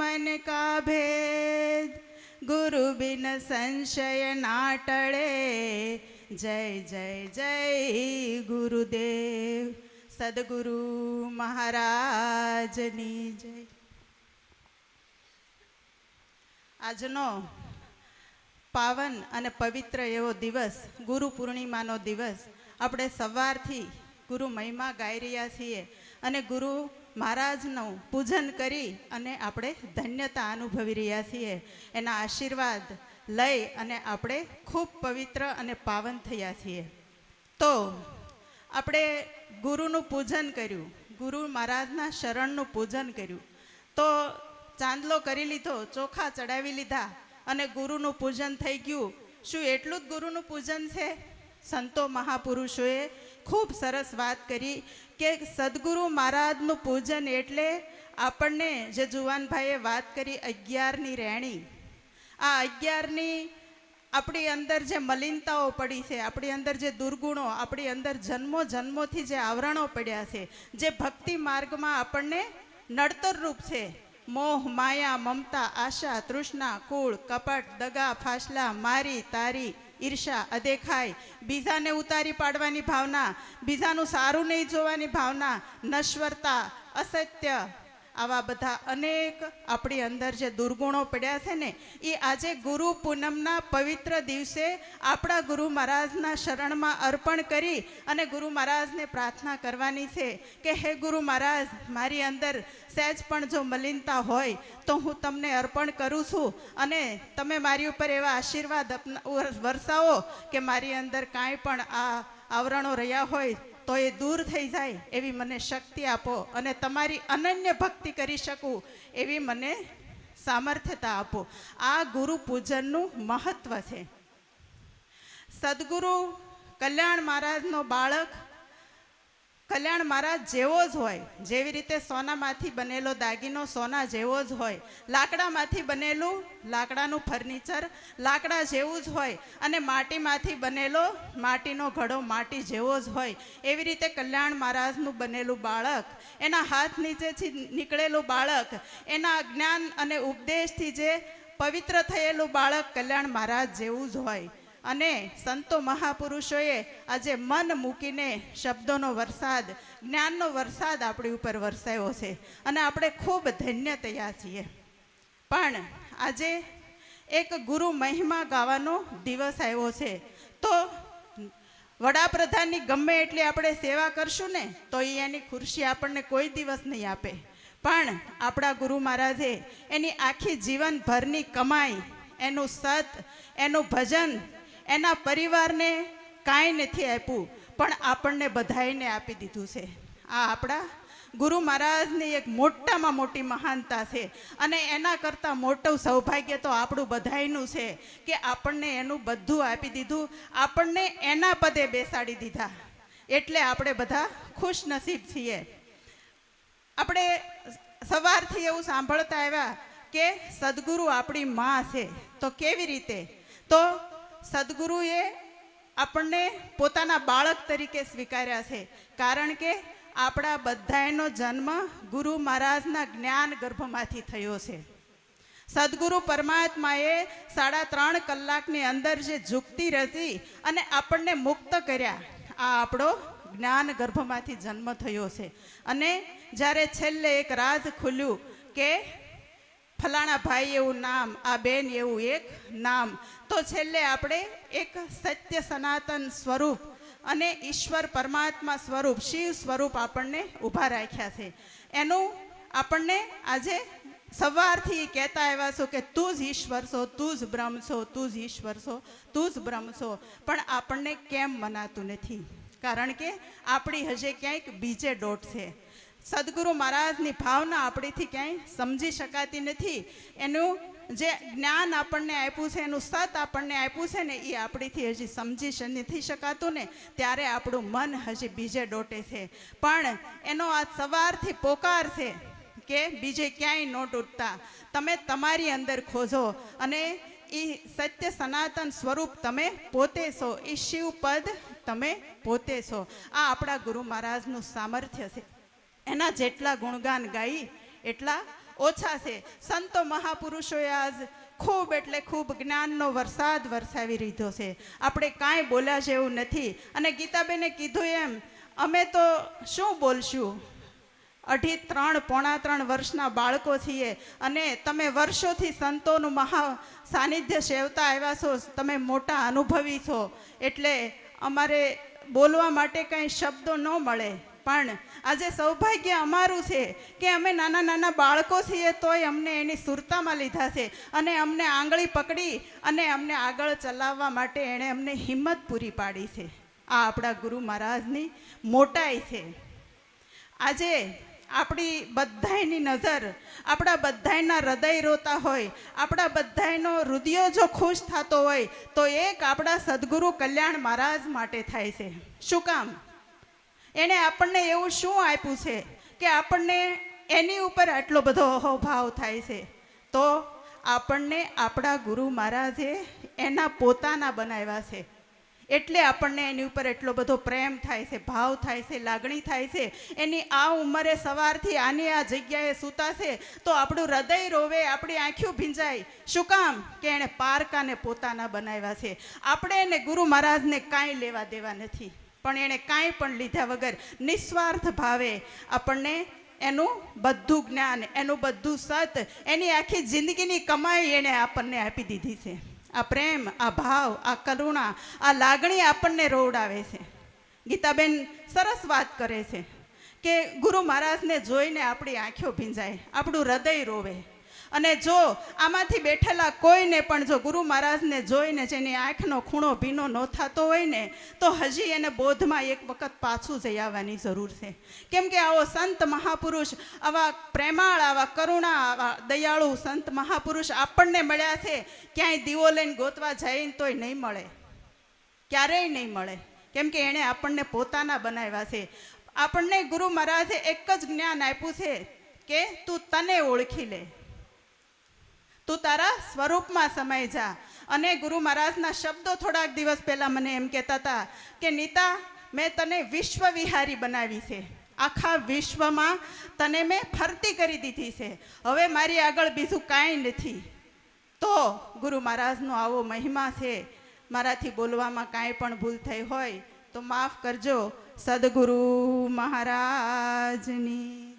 मन का भेद गुरु बिन संशय ना टळे जय जय जय गुरुदेव સદગુરુ મહારાજની જય આજનો પાવન અને પવિત્ર એવો દિવસ ગુરુ પૂર્ણિમાનો દિવસ આપણે સવારથી ગુરુ મહિમા ગાઈ રહ્યા છીએ અને ગુરુ મહારાજનું પૂજન કરી અને આપણે ધન્યતા અનુભવી રહ્યા છીએ. એના આશીર્વાદ લઈ અને આપણે ખૂબ પવિત્ર અને પાવન થયા છીએ. તો આપણે ગુરુનું પૂજન કર્યું. ગુરુ મહારાજના શરણનું પૂજન કર્યું. તો ચાંદલો કરી લીધો, ચોખા ચડાવી લીધા અને ગુરુનું પૂજન થઈ ગયું. શું એટલું જ ગુરુનું પૂજન છે? સંતો મહાપુરુષોએ ખૂબ સરસ વાત કરી કે સદગુરુ મહારાજનું પૂજન એટલે આપણને જે જુવાનભાઈએ વાત કરી અગિયારની રહેણી. આ અગિયારની આપણી અંદર જે મલિનતાઓ પડી છે, આપણી અંદર જે દુર્ગુણો, આપણી અંદર જન્મો જન્મોથી જે આવરણો પડ્યા છે, જે ભક્તિ માર્ગમાં આપણને નડતર રૂપ છે. મોહ, માયા, મમતા, આશા, તૃષ્ણા, કુળ, કપટ, દગા, ફાસલા, મારી, તારી ઈર્ષા અદેખાઈ બીજાને ઉતારી પાડવાની ભાવના બીજાનું સારું નહીં જોવાની ભાવના નશ્વરતા અસત્ય. આવા બધા અનેક આપણી અંદર જે દુર્ગુણો પડ્યા છે ને, એ આજે ગુરુ પૂનમના પવિત્ર દિવસે આપણા ગુરુ મહારાજના શરણમાં અર્પણ કરી અને ગુરુ મહારાજને પ્રાર્થના કરવાની છે કે, હે ગુરુ મહારાજ, મારી અંદર સહેજ પણ જો મલિનતા હોય, તો હું તમને અર્પણ કરું છું અને તમે મારી ઉપર એવા આશીર્વાદ વરસાવો કે મારી અંદર કાંઈ પણ આ આવરણો રહ્યા હોય તો એ દૂર થઈ જાય એવી મને શક્તિ આપો અને તમારી અનન્ય ભક્તિ કરી શકું એવી મને સામર્થ્યતા આપો. આ ગુરુ પૂજનનું મહત્વ છે. સદગુરુ કલ્યાણ મહારાજનો બાળક કલ્યાણ મહારાજ જેવો જ હોય. જેવી રીતે સોનામાંથી બનેલો દાગીનો સોના જેવો જ હોય. લાકડામાંથી બનેલું લાકડાનું ફર્નિચર લાકડા જેવું જ હોય અને માટીમાંથી બનેલો માટીનો ઘડો માટી જેવો જ હોય. એવી રીતે કલ્યાણ મહારાજનું બનેલું બાળક, એના હાથ નીચેથી નીકળેલું બાળક, એના જ્ઞાન અને ઉપદેશથી જે પવિત્ર થયેલું બાળક કલ્યાણ મહારાજ જેવું જ હોય. અને સંતો મહાપુરુષોએ આજે મન મૂકીને શબ્દોનો વરસાદ, જ્ઞાનનો વરસાદ આપણી ઉપર વરસાયો છે અને આપણે ખૂબ ધન્ય તૈયાર છીએ. પણ આજે એક ગુરુ મહિમા ગાવાનો દિવસ આવ્યો છે. તો વડાપ્રધાનની ગમે એટલી આપણે સેવા કરશું ને, તો એ એની ખુરશી આપણને કોઈ દિવસ નહીં આપે. પણ આપણા ગુરુ મહારાજે એની આખી જીવનભરની કમાઈ, એનું સત, એનું ભજન એના પરિવારને કાંઈ નથી આપ્યું, પણ આપણને બધાઈને આપી દીધું છે. આ આપણા ગુરુ મહારાજની એક મોટામાં મોટી મહાનતા છે. અને એના કરતાં મોટું સૌભાગ્ય તો આપણું બધાયનું છે કે આપણને એનું બધું આપી દીધું, આપણને એના પદે બેસાડી દીધા. એટલે આપણે બધા ખુશ નસીબ છીએ. આપણે સવારથી એવું સાંભળતા આવ્યા કે સદગુરુ આપણી માં છે. તો કેવી રીતે? તો સદગુરુએ આપણને પોતાના બાળક તરીકે સ્વીકાર્યા છે. કારણ કે આપણા બધાયનો જન્મ ગુરુ મહારાજના જ્ઞાન ગર્ભમાંથી થયો છે. સદગુરુ પરમાત્માએ સાડા ત્રણ કલાકની અંદર જે ઝુકતી રચી અને આપણને મુક્ત કર્યા, આ આપણો જ્ઞાન ગર્ભમાંથી જન્મ થયો છે. અને જ્યારે છેલ્લે એક રાજ ખુલ્યું કે ફલાણા ભાઈ એવું નામ, આ બેન એવું એક નામ. તો છેલ્લે આપણે એક સત્ય સનાતન સ્વરૂપ અને ઈશ્વર પરમાત્મા સ્વરૂપ, શિવ સ્વરૂપ આપણને ઊભા રાખ્યા છે. એનું આપણને આજે સવારથી કહેતા આવ્યા છો કે તું જ ઈશ્વર છો, તું જ બ્રહ્મ છો, તું જ ઈશ્વર છો, તું જ બ્રહ્મ છો. પણ આપણને કેમ મનાતું નથી? કારણ કે આપણી હજે ક્યાંક બીજે ડોટ છે. સદગુરુ મહારાજની ભાવના આપણીથી ક્યાંય સમજી શકાતી નથી. એનું જે જ્ઞાન આપણને આપ્યું છે, એનું સત આપણને આપ્યું છે ને, એ આપણીથી હજી સમજી નથી શકાતું ને, ત્યારે આપણું મન હજી બીજે ડોટે છે. પણ એનો આ સવારથી પોકાર છે કે બીજે ક્યાંય ન તૂટતા તમે તમારી અંદર ખોજો અને એ સત્ય સનાતન સ્વરૂપ તમે પોતે છો, એ શિવ પદ તમે પોતે છો. આ આપણા ગુરુ મહારાજનું સામર્થ્ય છે. એના જેટલા ગુણગાન ગાઈ, એટલા ઓછા છે. સંતો મહાપુરુષોએ આજ ખૂબ એટલે ખૂબ જ્ઞાનનો વરસાદ વરસાવી લીધો છે. આપણે કાંઈ બોલ્યા જેવું નથી. અને ગીતાબેને કીધું એમ, અમે તો શું બોલશું? અઢી ત્રણ, પોણા ત્રણ વર્ષના બાળકો છીએ અને તમે વર્ષોથી સંતોનું મહા સાનિધ્ય સેવતા આવ્યા છો. તમે મોટા અનુભવી છો. એટલે અમારે બોલવા માટે કંઈ શબ્દો ન મળે. પણ આજે સૌભાગ્ય અમારું છે કે અમે નાના નાના બાળકો છીએ તોય અમને એની સુરતામાં લીધા છે. અને અમને આંગળી પકડી અને અમને આગળ ચલાવવા માટે એણે અમને હિંમત પૂરી પાડી છે. આ આપણા ગુરુ મહારાજની મોટાઈ છે. આજે આપણી બધાયની નજર, આપણા બધાયના હૃદય રોતા હોય, આપણા બધાયનો હૃદયો જો ખુશ થતો હોય, તો એક આપણા સદગુરુ કલ્યાણ મહારાજ માટે થાય છે. શું કામ? એણે આપણને એવું શું આપ્યું છે કે આપણને એની ઉપર આટલો બધો અહોભાવ થાય છે? તો આપણને આપણા ગુરુ મહારાજે એના પોતાના બનાવ્યા છે. એટલે આપણને એની ઉપર એટલો બધો પ્રેમ થાય છે, ભાવ થાય છે, લાગણી થાય છે. એની આ ઉંમરે સવારથી આની આ જગ્યાએ સૂતા છે, તો આપણું હૃદય રોવે, આપણી આંખ્યું ભીંજાય. શું કામ? કે એણે પારકાને પોતાના બનાવ્યા છે. આપણે એને ગુરુ મહારાજને કાંઈ લેવા દેવા નથી. પણ એણે કાંઈ પણ લીધા વગર નિસ્વાર્થ ભાવે આપણને એનું બધું જ્ઞાન, એનું બધું સત, એની આખી જિંદગીની કમાઈ એણે આપણને આપી દીધી છે. આ પ્રેમ, આ ભાવ, આ કરુણા, આ લાગણી આપણને રોવડાવે છે. ગીતાબેન સરસ વાત કરે છે કે ગુરુ મહારાજને જોઈને આપણી આંખો ભીંજાય, આપણું હૃદય રોવે. અને જો આમાંથી બેઠેલા કોઈને પણ જો ગુરુ મહારાજને જોઈને જેની આંખનો ખૂણો ભીનો ન થતો હોય ને, તો હજી એને બોધમાં એક વખત પાછું જઈ આવવાની જરૂર છે. કેમ કે આવો સંત મહાપુરુષ, આવા પ્રેમાળ, આવા કરુણા, આવા દયાળુ સંત મહાપુરુષ આપણને મળ્યા છે. ક્યાંય દીવો લઈને ગોતવા જઈને તોય નહીં મળે. ક્યારેય નહીં મળે. કેમ કે એણે આપણને પોતાના બનાવ્યા છે. આપણને ગુરુ મહારાજે એક જ જ્ઞાન આપ્યું છે કે તું તને ઓળખી લે. તું તારા સ્વરૂપમાં સમાઈ જા. અને ગુરુ મહારાજના શબ્દો થોડાક દિવસ પહેલાં મને એમ કહેતા હતા કે, નીતા, મેં તને વિશ્વ વિહારી બનાવી છે. આખા વિશ્વમાં તને મેં ફરતી કરી દીધી છે. હવે મારી આગળ બીજું કાંઈ નથી. તો ગુરુ મહારાજનો આવો મહિમા છે. મારાથી બોલવામાં કાંઈ પણ ભૂલ થઈ હોય તો માફ કરજો. સદગુરુ મહારાજની